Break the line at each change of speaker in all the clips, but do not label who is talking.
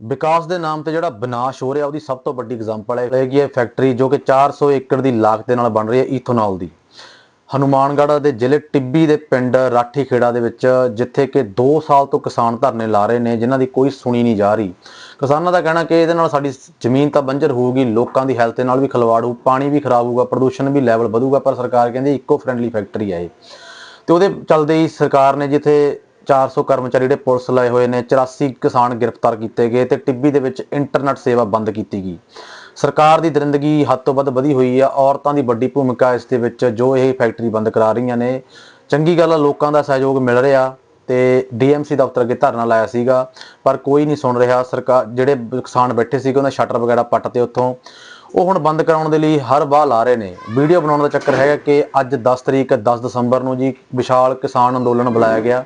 ਵਿਕਾਸ ਦੇ ਨਾਮ ਤੇ ਜਿਹੜਾ ਵਿਨਾਸ਼ ਹੋ ਰਿਹਾ, ਉਹਦੀ ਸਭ ਤੋਂ ਵੱਡੀ ਐਗਜ਼ਾਮਪਲ ਹੈ ਹੈਗੀ ਹੈ ਫੈਕਟਰੀ ਜੋ ਕਿ 400 ਏਕੜ ਦੀ ਲਾਗਤ ਦੇ ਨਾਲ ਬਣ ਰਹੀ ਹੈ ਈਥੋਨੋਲ ਦੀ। ਹਨੂਮਾਨਗੜ੍ਹ ਦੇ ਜ਼ਿਲ੍ਹੇ ਟਿੱਬੀ ਦੇ ਪਿੰਡ ਰਾਠੀ ਖੇੜਾ ਦੇ ਵਿੱਚ, ਜਿੱਥੇ ਕਿ 2 ਸਾਲ ਤੋਂ ਕਿਸਾਨ ਧਰਨੇ ਲਾ ਰਹੇ ਨੇ, ਜਿਨ੍ਹਾਂ ਦੀ ਕੋਈ ਸੁਣੀ ਨਹੀਂ ਜਾ ਰਹੀ। ਕਿਸਾਨਾਂ ਦਾ ਕਹਿਣਾ ਕਿ ਇਹਦੇ ਨਾਲ ਸਾਡੀ ਜ਼ਮੀਨ ਤਾਂ ਬੰਜਰ ਹੋਊਗੀ, ਲੋਕਾਂ ਦੀ ਹੈਲਥ ਦੇ ਨਾਲ ਵੀ ਖਿਲਵਾੜ ਹੋਊ, ਪਾਣੀ ਵੀ ਖਰਾਬ ਹੋਊਗਾ, ਪ੍ਰਦੂਸ਼ਣ ਵੀ ਲੈਵਲ ਵਧੂਗਾ, ਪਰ ਸਰਕਾਰ ਕਹਿੰਦੀ ਇਕੋ ਫ੍ਰੈਂਡਲੀ ਫੈਕਟਰੀ ਹੈ ਇਹ। ਤੇ ਉਹਦੇ ਚੱਲਦੇ ਹੀ ਸਰਕਾਰ ਨੇ ਜਿੱਥੇ 400 ਕਰਮਚਾਰੀ ਜਿਹੜੇ ਪੁਲਿਸ ਲਾਏ ਹੋਏ ਨੇ 84 ਕਿਸਾਨ ਗ੍ਰਿਫਤਾਰ ਕੀਤੇ ਗਏ ਤੇ ਟਿੱਬੀ ਦੇ ਵਿੱਚ ਇੰਟਰਨੈਟ ਸੇਵਾ ਬੰਦ ਕੀਤੀ ਗਈ। ਸਰਕਾਰ ਦੀ ਦਰਿੰਦਗੀ ਹੱਦ ਤੋਂ ਵੱਧ ਵਧੀ ਹੋਈ ਆ, ਔਰਤਾਂ ਦੀ ਵੱਡੀ ਭੂਮਿਕਾ ਇਸ ਦੇ ਵਿੱਚ ਜੋ ਇਹ ਫੈਕਟਰੀ ਬੰਦ ਕਰਾ ਰਹੀਆਂ ਨੇ। ਚੰਗੀ ਗੱਲ ਆ, ਲੋਕਾਂ ਦਾ ਸਹਿਯੋਗ ਮਿਲ ਰਿਹਾ ਤੇ ਡੀਐਮਸੀ ਦਫ਼ਤਰ ਅੱਗੇ ਧਰਨਾ ਲਾਇਆ ਸੀਗਾ, ਪਰ ਕੋਈ ਨਹੀਂ ਸੁਣ ਰਿਹਾ। ਸਰਕਾਰ ਜਿਹੜੇ ਕਿਸਾਨ ਬੈਠੇ ਸੀਗੇ, ਉਹਨਾਂ ਸ਼ਟਰ ਵਗੈਰਾ ਪੱਟ ਤੇ ਉੱਥੋਂ। ਉਹ ਹੁਣ ਬੰਦ ਕਰਾਉਣ ਦੇ ਲਈ ਹਰ ਬਾਹ ਲਾ ਰਹੇ ਨੇ। ਵੀਡੀਓ ਬਣਾਉਣ ਦਾ ਚੱਕਰ ਹੈਗਾ ਕਿ ਅੱਜ 10 ਤਰੀਕ 10 ਦਸੰਬਰ ਨੂੰ ਜੀ ਵਿਸ਼ਾਲ ਕਿਸਾਨ ਅੰਦੋਲਨ ਬੁਲਾਇਆ ਗਿਆ।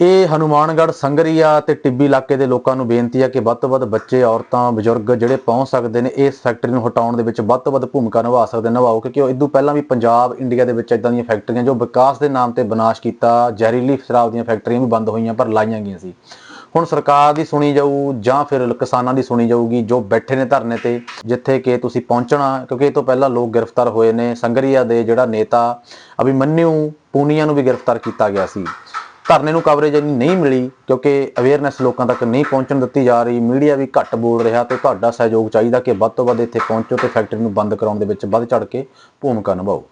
ਇਹ ਹਨੂਮਾਨਗੜ੍ਹ ਸੰਗਰੀਆ ਤੇ ਟਿੱਬੀ ਇਲਾਕੇ ਦੇ ਲੋਕਾਂ ਨੂੰ ਬੇਨਤੀ ਹੈ ਕਿ ਵੱਧ ਤੋਂ ਵੱਧ ਬੱਚੇ, ਔਰਤਾਂ, ਬਜ਼ੁਰਗ ਜਿਹੜੇ ਪਹੁੰਚ ਸਕਦੇ ਨੇ ਇਸ ਫੈਕਟਰੀ ਨੂੰ ਹਟਾਉਣ ਦੇ ਵਿੱਚ ਵੱਧ ਤੋਂ ਵੱਧ ਭੂਮਿਕਾ ਨਿਭਾ ਸਕਦੇ ਨਿਭਾਓ, ਕਿਉਂਕਿ ਉਹ ਇਦੋਂ ਪਹਿਲਾਂ ਵੀ ਪੰਜਾਬ, ਇੰਡੀਆ ਦੇ ਵਿੱਚ ਇਦਾਂ ਦੀਆਂ ਫੈਕਟਰੀਆਂ ਜੋ ਵਿਕਾਸ ਦੇ ਨਾਮ ਤੇ ਵਿਨਾਸ਼ ਕੀਤਾ, ਜ਼ਹਿਰੀਲੀ ਸ਼ਰਾਬ ਦੀਆਂ ਫੈਕਟਰੀਆਂ ਵੀ ਬੰਦ ਹੋਈਆਂ ਪਰ ਲਾਈਆਂ ਗਈਆਂ ਸੀ। ਹੁਣ ਸਰਕਾਰ ਦੀ ਸੁਣੀ ਜਾਊ ਜਾਂ ਫਿਰ ਕਿਸਾਨਾਂ ਦੀ ਸੁਣੀ ਜਾਊਗੀ, ਜੋ ਬੈਠੇ ਨੇ ਧਰਨੇ ਤੇ, ਜਿੱਥੇ ਕਿ ਤੁਸੀਂ ਪਹੁੰਚਣਾ, ਕਿਉਂਕਿ ਇਹ ਤੋਂ ਪਹਿਲਾਂ ਲੋਕ ਗ੍ਰਿਫਤਾਰ ਹੋਏ ਨੇ, ਸੰਗਰੀਆ ਦੇ ਜਿਹੜਾ ਨੇਤਾ ਅਭਿਮਨਿਊ ਪੂਨੀਆ ਨੂੰ ਵੀ ਗ੍ਰਿਫਤਾਰ ਕੀਤਾ ਗਿਆ ਸੀ। ਧਰਨੇ ਨੂੰ ਕਵਰੇਜ ਇੰਨੀ ਨਹੀਂ ਮਿਲੀ, ਕਿਉਂਕਿ ਅਵੇਅਰਨੈਸ ਲੋਕਾਂ ਤੱਕ ਨਹੀਂ ਪਹੁੰਚਣ ਦਿੱਤੀ ਜਾ ਰਹੀ ਮੀਡੀਆ ਵੀ ਘੱਟ ਬੋਲ ਰਿਹਾ ਤੇ ਤੁਹਾਡਾ ਸਹਿਯੋਗ ਚਾਹੀਦਾ ਕਿ ਵੱਧ ਤੋਂ ਵੱਧ ਇੱਥੇ ਪਹੁੰਚੋ ਤੇ ਫੈਕਟਰੀ ਨੂੰ ਬੰਦ ਕਰਾਉਣ ਦੇ ਵਿੱਚ ਵੱਧ ਚੜ ਕੇ ਭੂਮਿਕਾ ਨਿਭਾਓ।